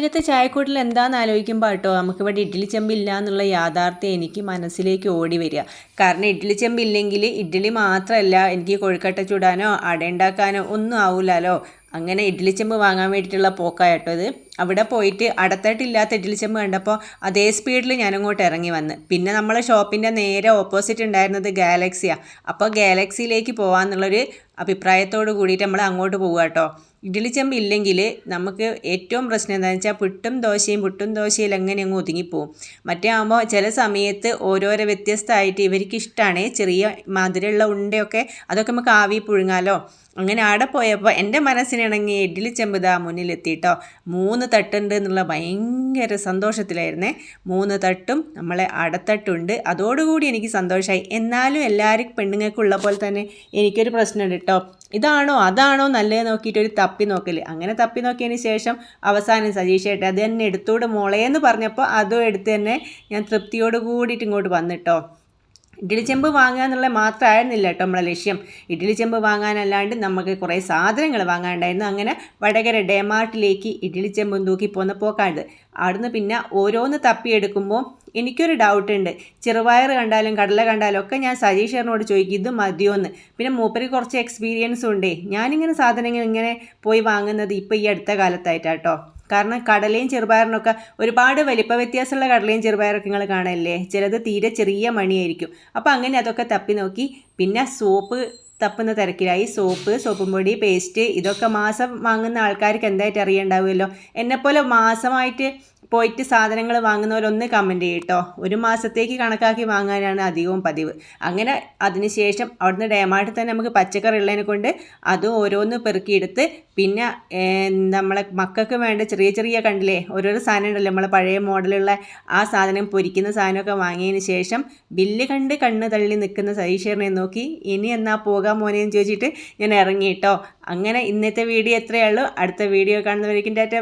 ഇന്നത്തെ ചായക്കൂട്ടിൽ എന്താണെന്ന് ആലോചിക്കുമ്പോൾ കേട്ടോ നമുക്കിവിടെ ഇഡ്ഡലി ചെമ്പില്ല എന്നുള്ള യാഥാർത്ഥ്യം എനിക്ക് മനസ്സിലേക്ക് ഓടി വരിക. കാരണം ഇഡ്ഡലി ചെമ്പില്ലെങ്കിൽ ഇഡ്ഡലി മാത്രമല്ല എനിക്ക് കൊഴുക്കട്ട ചൂടാനോ അട ഉണ്ടാക്കാനോ ഒന്നും ആവില്ലല്ലോ അങ്ങനെ ഇഡ്ഡലി ചെമ്പ് വാങ്ങാൻ വേണ്ടിയിട്ടുള്ള പോക്കായിട്ടോ ഇത്. അവിടെ പോയിട്ട് അടത്തട്ടില്ലാത്ത ഇഡ്ഡലി ചെമ്പ് കണ്ടപ്പോൾ അതേ സ്പീഡിൽ ഞാൻ അങ്ങോട്ട് ഇറങ്ങി വന്ന്. പിന്നെ നമ്മളെ ഷോപ്പിന്റെ നേരെ ഓപ്പോസിറ്റ് ഉണ്ടായിരുന്നത് ഗാലക്സിയാണ് അപ്പോൾ ഗാലക്സിയിലേക്ക് പോകാമെന്നുള്ളൊരു അഭിപ്രായത്തോട് കൂടിയിട്ട് നമ്മൾ അങ്ങോട്ട് പോകുക കേട്ടോ ഇഡ്ഡലി ചെമ്പ് ഇല്ലെങ്കിൽ നമുക്ക് ഏറ്റവും പ്രശ്നം എന്താണെന്ന് വെച്ചാൽ പുട്ടും ദോശയും പുട്ടും ദോശയിൽ അങ്ങനെ അങ്ങ് ഒതുങ്ങിപ്പോവും. മറ്റേ ആകുമ്പോൾ ചില സമയത്ത് ഓരോരോ വ്യത്യസ്തമായിട്ട് ഇവർക്ക് ഇഷ്ടമാണ് ചെറിയ മധുരമുള്ള ഉണ്ടയൊക്കെ അതൊക്കെ നമുക്ക് ആവി പുഴുങ്ങാലോ. അങ്ങനെ അവിടെ പോയപ്പോൾ എന്റെ മനസ്സിനിണങ്ങി ഇഡ്ഡലി ചെമ്പ് മുന്നിലെത്തിയിട്ടോ മൂന്ന് തട്ടുണ്ട് എന്നുള്ള ഭയങ്കര സന്തോഷത്തിലായിരുന്നേ. മൂന്ന് തട്ടും നമ്മളെ അടത്തട്ടുണ്ട്. അതോടുകൂടി എനിക്ക് സന്തോഷമായി എന്നാലും എല്ലാവരും പെണ്ണുങ്ങൾക്കുള്ള പോലെ തന്നെ എനിക്കൊരു പ്രശ്നമുണ്ട് കേട്ടോ ഇതാണോ അതാണോ നല്ലത് നോക്കിയിട്ട് ഒരു തപ്പി നോക്കൽ അങ്ങനെ തപ്പി നോക്കിയതിന് ശേഷം അവസാനം സജീഷ് സജീഷായിട്ട് അത് തന്നെ എടുത്തോട് മോളേന്ന് പറഞ്ഞപ്പോൾ അതും എടുത്ത് തന്നെ ഞാൻ തൃപ്തിയോട് കൂടിയിട്ട് ഇങ്ങോട്ട് വന്നിട്ടോ ഇഡ്ഡലി ചെമ്പ് വാങ്ങുക എന്നുള്ളത് മാത്രമായിരുന്നില്ല കേട്ടോ നമ്മളെ ലക്ഷ്യം. ഇഡ്ഡലി ചെമ്പ് വാങ്ങാനല്ലാണ്ട് നമുക്ക് കുറേ സാധനങ്ങൾ വാങ്ങാനുണ്ടായിരുന്നു. അങ്ങനെ വടകര ഡേമാർട്ടിലേക്ക് ഇഡ്ഡലി ചെമ്പും തൂക്കി പോകുന്ന പോക്കാണ്ട് അവിടുന്ന് പിന്നെ ഓരോന്ന് തപ്പിയെടുക്കുമ്പോൾ എനിക്കൊരു ഡൗട്ട് ഉണ്ട് ചെറുപയർ കണ്ടാലും കടല കണ്ടാലും ഒക്കെ ഞാൻ സജീഷറിനോട് ചോദിക്കും ഇത് മതിയോന്ന്? പിന്നെ മൂപ്പര് കുറച്ച് എക്സ്പീരിയൻസും ഉണ്ട്. ഞാനിങ്ങനെ സാധനങ്ങൾ ഇങ്ങനെ പോയി വാങ്ങുന്നത് ഇപ്പോൾ ഈ അടുത്ത കാലത്തായിട്ടാട്ടോ. കാരണം കടലയും ചെറുപയറിനൊക്കെ ഒരുപാട് വലിപ്പ വ്യത്യാസമുള്ള കടലയും ചെറുപയറൊക്കെ നിങ്ങൾ കാണല്ലേ? ചിലത് തീരെ ചെറിയ മണിയായിരിക്കും. അപ്പോൾ അങ്ങനെ അതൊക്കെ തപ്പി നോക്കി. പിന്നെ സോപ്പ് തപ്പുന്ന തിരക്കിലായി. സോപ്പ് സോപ്പും പൊടി പേസ്റ്റ് ഇതൊക്കെ മാസം വാങ്ങുന്ന ആൾക്കാർക്ക് എന്തായിട്ട് അറിയണ്ടാവുമല്ലോ? എന്നെപ്പോലെ മാസമായിട്ട് പോയിട്ട് സാധനങ്ങൾ വാങ്ങുന്നവരൊന്ന് കമന്റ് ചെയ്യട്ടോ ഒരു മാസത്തേക്ക് കണക്കാക്കി വാങ്ങാനാണ് അധികവും പതിവ്. അങ്ങനെ അതിനുശേഷം അവിടുന്ന് ഡേമാർട്ടിൽ തന്നെ നമുക്ക് പച്ചക്കറി ഉള്ളതിനെ കൊണ്ട് അത് ഓരോന്ന് പെറുക്കിയെടുത്ത് പിന്നെ നമ്മളെ മക്കൾക്ക് വേണ്ട ചെറിയ ചെറിയ കണ്ടില്ലേ ഓരോരോ സാധനം ഉണ്ടല്ലോ നമ്മളെ പഴയ മോഡലുള്ള ആ സാധനം പൊരിക്കുന്ന സാധനമൊക്കെ വാങ്ങിയതിന് ശേഷം ബില്ല് കണ്ട് കണ്ണ് തള്ളി നിൽക്കുന്ന സതീശ്വരനെ നോക്കി ഇനി എന്നാ പോകാൻ മോനെന്ന് ചോദിച്ചിട്ട് ഞാൻ ഇറങ്ങിയിട്ടോ അങ്ങനെ ഇന്നത്തെ വീഡിയോ എത്രയേ ഉള്ളൂ. അടുത്ത വീഡിയോ കാണുന്നവരേക്കും ടാറ്റ.